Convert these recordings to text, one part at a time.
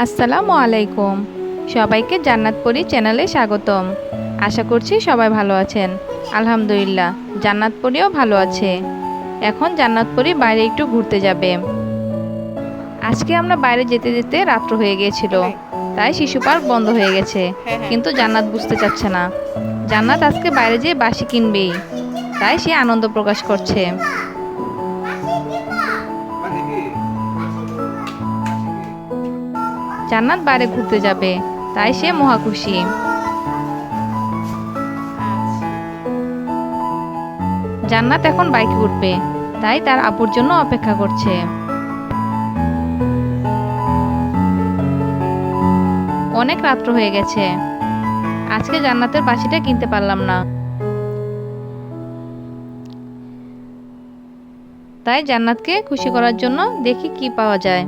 আসসালামু আলাইকুম। সবাইকে জান্নাতপুরি চ্যানেলে স্বাগতম। আশা করছি সবাই ভালো আছেন। আলহামদুলিল্লাহ জান্নাতপুরিও ভালো আছে। এখন জান্নাতপুরি বাইরে একটু ঘুরতে যাবে। আজকে আমরা বাইরে যেতে যেতে রাত্র হয়ে গিয়েছিল। তাই শিশু পার্ক বন্ধ হয়ে গেছে। কিন্তু জান্নাত বুঝতে চাচ্ছে না। জান্নাত আজকে বাইরে যেয়ে বাসি কিনবেই। তাই সে আনন্দ প্রকাশ করছে। জান্নাত বাইরে ঘুরতে যাবে। তাই সে মহা খুশি। জান্নাত এখন বাইকে উঠবে, তাই তার আপুর জন্য অপেক্ষা করছে। অনেক রাত্র হয়ে গেছে। আজকে জান্নাতের বাসিটা কিনতে পারলাম না। তাই জান্নাতকে খুশি করার জন্য দেখি কি পাওয়া যায়।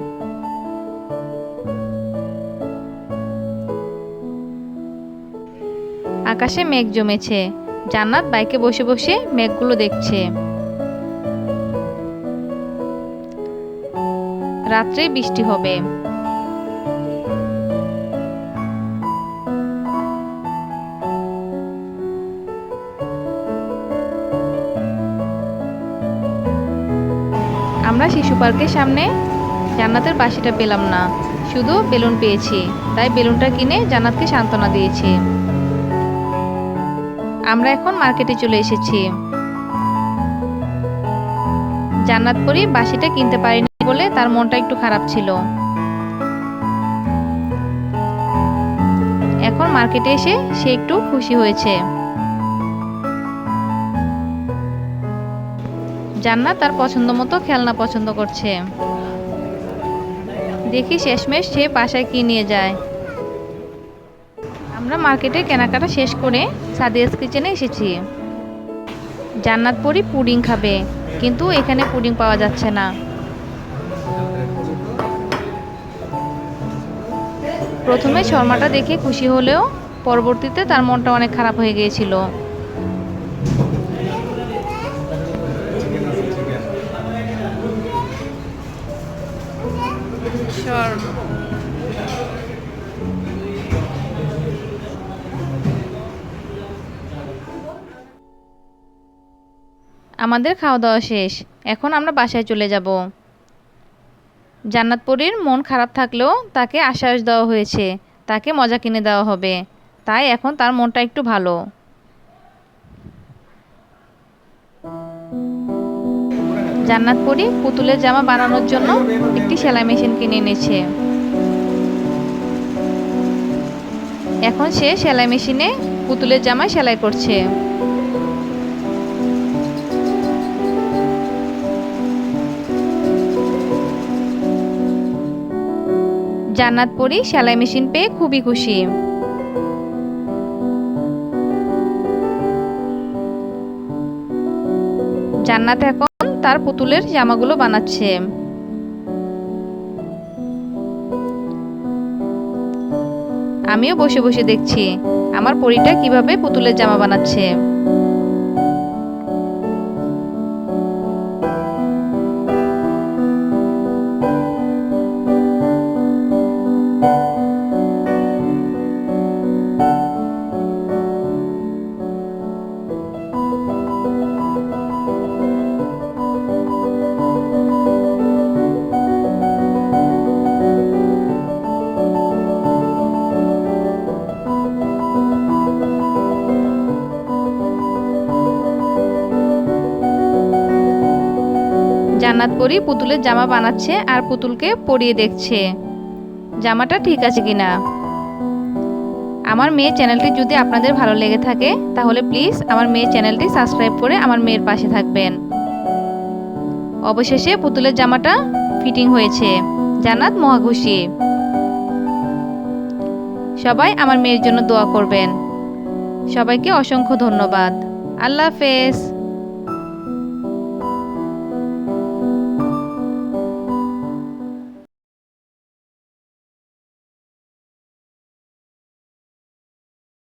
আকাশে মেঘ জমেছে। জান্নাত বাইকে বসে বসে মেঘগুলো দেখছে। রাত্রে বৃষ্টি হবে। আমরা শিশু পার্কের সামনে জান্নাতের বাসিটা পেলাম না। শুধু বেলুন পেয়েছি, তাই বেলুনটা কিনে জান্নাতকে সান্ত্বনা দিয়েছি। আমরা এখন মার্কেটে চলে এসেছি। জান্নাতপুরি বাসিটা কিনতে পারিনি বলে তার মনটা একটু খারাপ ছিল। এখন মার্কেটে এসে সে একটু খুশি হয়েছে। জান্নাত তার পছন্দ মতো খেলনা পছন্দ করছে। দেখি শেষমেশ সে বাসায় কি নিয়ে যায়। আমরা মার্কেটে কেনাকাটা শেষ করে সাদিয়াস কিচেনে এসেছি। জান্নাত পরি পুডিং খাবে, কিন্তু এখানে পুডিং পাওয়া যাচ্ছে না। প্রথমে শর্মাটা দেখে খুশি হলেও পরবর্তীতে তার মনটা অনেক খারাপ হয়ে গিয়েছিল। শর্মা। আমাদের খাওয়া দাওয়া শেষ। এখন আমরা বাসায় চলে যাব। জান্নাতপুরীর মন খারাপ থাকলেও তাকে আশ্বাস দেওয়া হয়েছে। তাকে মজা কিনে দেওয়া হবে। তাই এখন তার মনটা একটু ভালো। জান্নাতপুরি পুতুলের জামা বানানোর জন্য একটি সেলাই মেশিন কিনে এনেছে। এখন সে সেলাই মেশিনে পুতুলের জামা সেলাই করছে। জান্নাত পরি সেলাই মেশিন পেয়ে খুবই খুশি। জান্নাত এখন তার পুতুলের জামাগুলো বানাচ্ছে। আমিও বসে বসে দেখছি, আমার পরিটা কীভাবে পুতুলের জামা বানাচ্ছে। জান্নাত পুতুলের জামা বানাচ্ছে আর পুতুলকে পরিয়ে দেখছে। জামাটা ঠিক আছে কিনা? আমার মেয়ে চ্যানেলটি যদি আপনাদের ভালো লেগে থাকে, তাহলে প্লিজ আমার মেয়ে চ্যানেলটি সাবস্ক্রাইব করে আমার মেয়ের পাশে থাকবেন। অবশেষে পুতুলের জামাটা ফিটিং হয়েছে। জান্নাত মহাখুশি সবাই আমার মেয়ের জন্য দোয়া করবেন। সবাইকে অসংখ্য ধন্যবাদ। আল্লাহ হাফেজ।